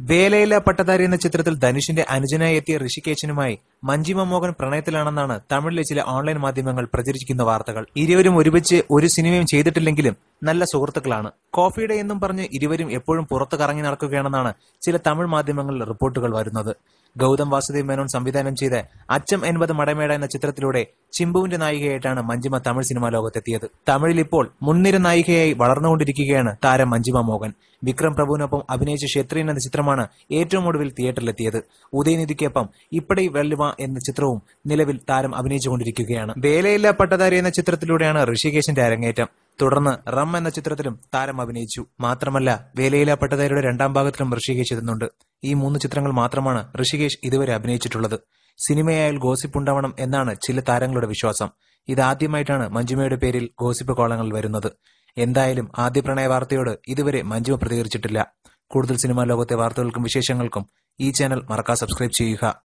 വേലയില പട്ടധാരി എന്ന ചിത്രത്തിൽ ധനുഷിന്റെ അനുജനായി എത്തിയ ഋഷികേശനുമായി മഞ്ജിമ മോഹൻ പ്രണയത്തിലാണെന്നാണ് തമിഴിലെ ചില ഓൺലൈൻ മാധ്യമങ്ങൾ പ്രചരിക്കുന്ന വാർത്തകൾ. ഇരുവരും ഒരുമിച്ച് ഒരു സിനിമയും ചെയ്തിട്ടില്ലെങ്കിലും നല്ല സുഹൃത്തുക്കളാണ്. കോഫിയുടെ എന്നും പറഞ്ഞ് ഇരുവരും എപ്പോഴും പുറത്തു കറങ്ങി നടക്കുകയാണെന്നാണ് ചില തമിഴ് മാധ്യമങ്ങളിൽ റിപ്പോർട്ടുകൾ വരുന്നത്. ഗൗതം വാസുദേവ് മേനോൻ സംവിധാനം ചെയ്ത അച്ചം എൺപത് മടമേട എന്ന ചിത്രത്തിലൂടെ ചിമ്പുവിന്റെ നായികയായിട്ടാണ് മഞ്ജിമ തമിഴ് സിനിമാ ലോകത്തെത്തിയത്. തമിഴിൽ ഇപ്പോൾ മുൻനിര നായികയായി വളർന്നുകൊണ്ടിരിക്കുകയാണ് താരം മഞ്ജിമ മോഹൻ. വിക്രം പ്രഭുവിനൊപ്പം അഭിനയിച്ച ക്ഷത്രിയൻ എന്ന ചിത്രമാണ് ഏറ്റവും ഒടുവിൽ തിയേറ്ററിലെത്തിയത്. ഉദയനിധിക്കൊപ്പം ഇപ്പടി വെള്ളിമ എന്ന ചിത്രവും നിലവിൽ താരം അഭിനയിച്ചുകൊണ്ടിരിക്കുകയാണ്. വേലയില്ല പട്ടധാരി എന്ന ചിത്രത്തിലൂടെയാണ് ഋഷികേശിന്റെ അരങ്ങേറ്റം. തുടർന്ന് റം എന്ന ചിത്രത്തിലും താരം അഭിനയിച്ചു. മാത്രമല്ല വേലയില പട്ടധാരിയുടെ രണ്ടാം ഭാഗത്തിലും ഋഷികേശ് എത്തുന്നുണ്ട് ഈ മൂന്ന് ചിത്രങ്ങൾ മാത്രമാണ് ഋഷികേശ് ഇതുവരെ അഭിനയിച്ചിട്ടുള്ളത്. സിനിമയായാൽ ഗോസിപ്പ് ഉണ്ടാവണം എന്നാണ് ചില താരങ്ങളുടെ വിശ്വാസം. ഇതാദ്യമായിട്ടാണ് മഞ്ജുമയുടെ പേരിൽ ഗോസിപ്പ് കോളങ്ങൾ വരുന്നത്. എന്തായാലും ആദ്യ പ്രണയ വാർത്തയോട് ഇതുവരെ മഞ്ജുമ പ്രതികരിച്ചിട്ടില്ല. കൂടുതൽ സിനിമാ ലോകത്തെ വാർത്തകൾക്കും വിശേഷങ്ങൾക്കും ഈ ചാനൽ മറക്കാ സബ്സ്ക്രൈബ് ചെയ്യുക.